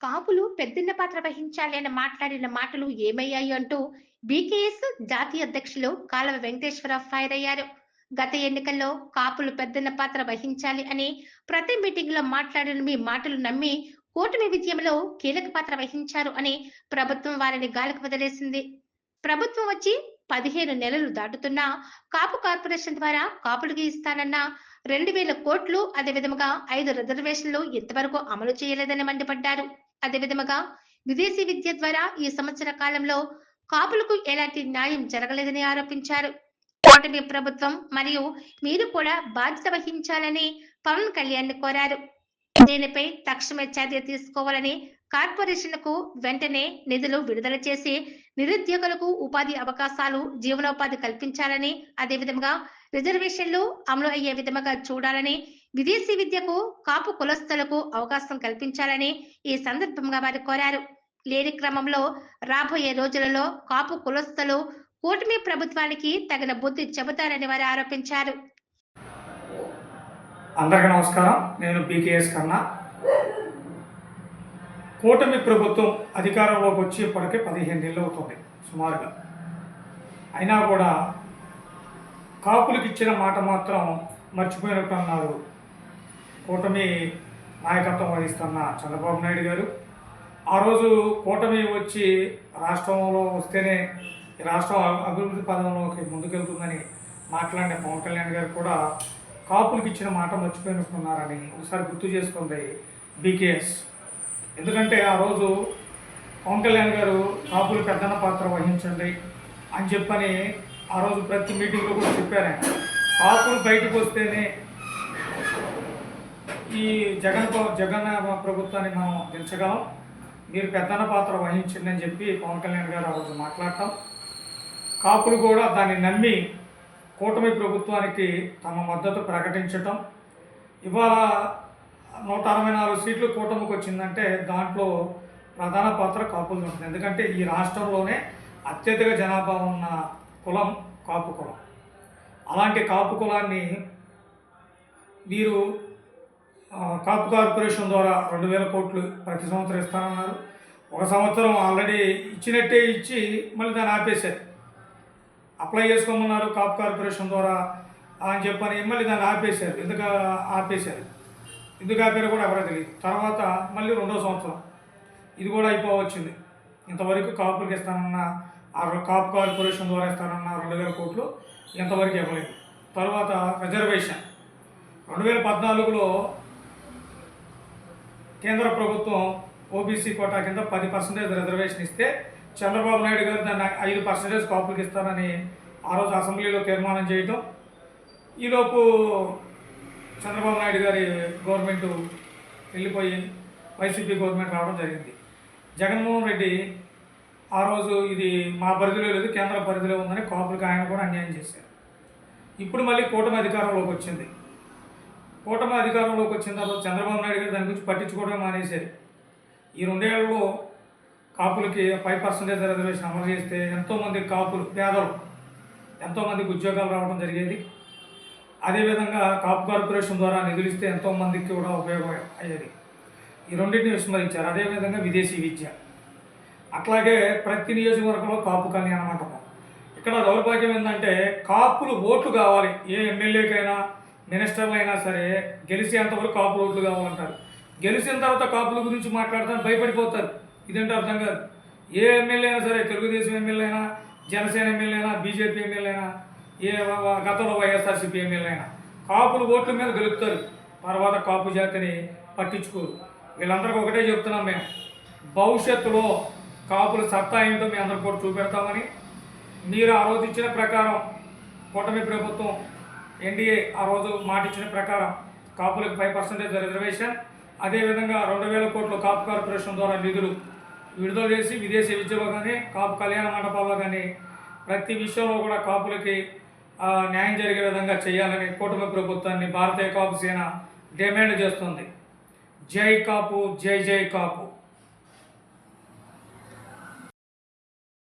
కాపులు పెద్దన్న పాత్ర వహించాలి అని మాట్లాడిన మాటలు ఏమయ్యాయి అంటూ బీకేఎస్ జాతీయ అధ్యక్షులు కాలవ వెంకటేశ్వరరావు ఫైర్ అయ్యారు. గత ఎన్నికల్లో కాపులు పెద్దన్న పాత్ర వహించాలి అని ప్రతి మీటింగ్లో మాట్లాడిన మీ మాటలు నమ్మి కూటమి విజయంలో కీలక పాత్ర వహించారు అని ప్రభుత్వం వారిని గాలికి వదిలేసింది. ప్రభుత్వం వచ్చి పదిహేను నెలలు దాటుతున్నా కాపు కార్పొరేషన్ ద్వారా కాపులకి ఇస్తానన్న రెండు వేల కోట్లు అదే విధముగా ఐదు రిజర్వేషన్లు ఇంతవరకు అమలు చేయలేదని మండిపడ్డారు. అదే విధముగా విదేశీ విద్య ద్వారా ఈ సంవత్సర కాలంలో కాపులకు ఎలాంటి న్యాయం జరగలేదని ఆరోపించారు. కూటమి ప్రభుత్వం మరియు మీరు కూడా బాధ్యత వహించాలని పవన్ కళ్యాణ్ కోరారు. దీనిపై తక్షణమే చర్య తీసుకోవాలని కార్పొరేషన్కు వెంటనే నిధులు విడుదల చేసి నిరుద్యోగులకు ఉపాధి అవకాశాలు జీవనోపాధి కల్పించాలని అదేవిధంగా రిజర్వేషన్లు అమలు అయ్యే విధంగా చూడాలని విదేశీ విద్యకు కాపు కులస్తులకు అవకాశం కల్పించాలని ఈ సందర్భంగా వారు కోరారు. లేని క్రమంలో రాబోయే రోజులలో కాపు కులస్తులు కూటమి ప్రభుత్వానికి తగిన బుద్ధి చెబుతారని వారు ఆరోపించారు. అందరికీ నమస్కారం. నేను బీకేఎస్ కన్నా. కూటమి ప్రభుత్వం అధికారంలోకి వచ్చి ఇప్పటికే పదిహేను నెలలు అవుతుంది సుమారుగా. అయినా కూడా కాపులకు ఇచ్చిన మాట మాత్రం మర్చిపోయినట్టు అన్నారు కూటమి నాయకత్వం వహిస్తున్న చంద్రబాబు నాయుడు గారు. ఆ రోజు కూటమి వచ్చి రాష్ట్రంలో వస్తేనే ఈ రాష్ట్రం అభివృద్ధి పదంలోకి ముందుకెళ్తుందని మాట్లాడిన పవన్ కళ్యాణ్ గారు కూడా కాపులకు ఇచ్చిన మాట మర్చిపోయినట్టున్నారని ఒకసారి గుర్తు చేసుకుంది బీకేఎస్. ఎందుకంటే ఆ రోజు పవన్ కళ్యాణ్ గారు కాపులు పెద్దన్న పాత్ర వహించండి అని చెప్పని ఆ రోజు ప్రతి మీటింగ్లో కూడా చెప్పారు కాపులు బయటకు వస్తేనే ఈ జగన్ జగన్ ప్రభుత్వాన్ని మనం దించగలం మీరు పెద్దన పాత్ర వహించిందని చెప్పి పవన్ కళ్యాణ్ గారు ఆ రోజు మాట్లాడటం. కాపులు కూడా దాన్ని నమ్మి కూటమి ప్రభుత్వానికి తమ మద్దతు ప్రకటించటం. ఇవాళ నూట అరవై నాలుగు సీట్లు కూటమికి వచ్చిందంటే దాంట్లో ప్రధాన పాత్ర కాపులు ఉంటుంది. ఎందుకంటే ఈ రాష్ట్రంలోనే అత్యధిక జనాభా ఉన్న కులం కాపు కులం. అలాంటి కాపు కులాన్ని మీరు కాపు కార్పొరేషన్ ద్వారా రెండు వేల కోట్లు ప్రతి సంవత్సరం ఇస్తానన్నారు. ఒక సంవత్సరం ఆల్రెడీ ఇచ్చినట్టే ఇచ్చి మళ్ళీ దాన్ని ఆపేశారు. అప్లై చేసుకోమన్నారు కాపు కార్పొరేషన్ ద్వారా అని చెప్పని మళ్ళీ దాన్ని ఆపేశారు. ఎందుకు ఆపేశారు? ఎందుకు ఆపారో కూడా ఎవరో తెలియదు. తర్వాత మళ్ళీ రెండో సంవత్సరం ఇది కూడా అయిపోవచ్చింది. ఇంతవరకు కాపులకు ఇస్తానన్న ఆ కాపు కార్పొరేషన్ ద్వారా ఇస్తానన్న రెండు వేల కోట్లు ఇంతవరకు ఇవ్వలేదు. తర్వాత రిజర్వేషన్. రెండు వేల పద్నాలుగులో కేంద్ర ప్రభుత్వం ఓబీసీ కోటా కింద పది పర్సెంటేజ్ రిజర్వేషన్ ఇస్తే చంద్రబాబు నాయుడు గారు దాన్ని ఐదు పర్సెంటేజ్ కాపులకు ఇస్తానని ఆ రోజు అసెంబ్లీలో తీర్మానం చేయటం. ఈలోపు చంద్రబాబు నాయుడు గారి గవర్నమెంట్ వెళ్ళిపోయి వైసీపీ గవర్నమెంట్ రావడం జరిగింది. జగన్మోహన్ రెడ్డి ఆ రోజు ఇది మా పరిధిలో లేదు కేంద్ర పరిధిలో ఉందని కాపులకు ఆయన కూడా అన్యాయం చేశారు. ఇప్పుడు మళ్ళీ కూటమి అధికారంలోకి వచ్చింది. కూటమి అధికారంలోకి వచ్చిన తర్వాత చంద్రబాబు నాయుడు గారు దాని గురించి పట్టించుకోవడం మానేశారు. ఈ రెండేళ్ళలో కాపులకి ఫైవ్ పర్సెంటేజ్ రిజర్వేషన్ అమలు చేస్తే ఎంతోమంది కాపులు పేదలు ఎంతోమందికి ఉద్యోగాలు రావడం జరిగేది. అదేవిధంగా కాపు కార్పొరేషన్ ద్వారా నిధులు ఇస్తే ఎంతోమందికి కూడా ఉపయోగం అయ్యేది. ఈ రెండింటిని విస్మరించారు. అదేవిధంగా విదేశీ విద్య. అట్లాగే ప్రతి నియోజకవర్గంలో కాపు కళ్యాణ మంటపం ఇక్కడ దౌర్భాగ్యం ఏంటంటే కాపులు ఓట్లు కావాలి. ఏ ఎమ్మెల్యేకైనా మినిస్టర్లు అయినా సరే గెలిచేంతవరకు కాపులు ఓట్లు కావాలంటారు. గెలిచిన తర్వాత కాపుల గురించి మాట్లాడతాను భయపడిపోతారు. ఇదంటే అర్థం కాదు. ఏ ఎమ్మెల్యే అయినా సరే తెలుగుదేశం ఎమ్మెల్యే అయినా జనసేన ఎమ్మెల్యే అయినా బీజేపీ ఎమ్మెల్యే అయినా ఏ గతంలో వైఎస్ఆర్సీపీ ఎమ్మెల్యే అయినా కాపులు ఓట్ల మీద గెలుపుతారు. తర్వాత కాపు జాతిని పట్టించుకోరు. వీళ్ళందరికీ ఒకటే చెప్తున్నాం మేము. భవిష్యత్తులో కాపుల సత్తా ఏంటో మీ అందరికి కూడా చూపెడతామని. మీరు ఆలోచించిన ప్రకారం కూటమి ప్రభుత్వం ఎన్డీఏ ఆ రోజు మాట ఇచ్చిన ప్రకారం కాపులకు ఫైవ్ పర్సెంటేజ్ రిజర్వేషన్ అదేవిధంగా రెండు వేల కోట్లు కాపు కార్పొరేషన్ ద్వారా నిధులు విడుదల చేసి విదేశీ విద్యలో కానీ కాపు కళ్యాణ మండపాల్లో కానీ ప్రతి విషయంలో కూడా కాపులకి న్యాయం జరిగే విధంగా చేయాలని కూటమి ప్రభుత్వాన్ని భారతీయ కాపు సేన డిమాండ్ చేస్తుంది. జై కాపు జై జై కాపు.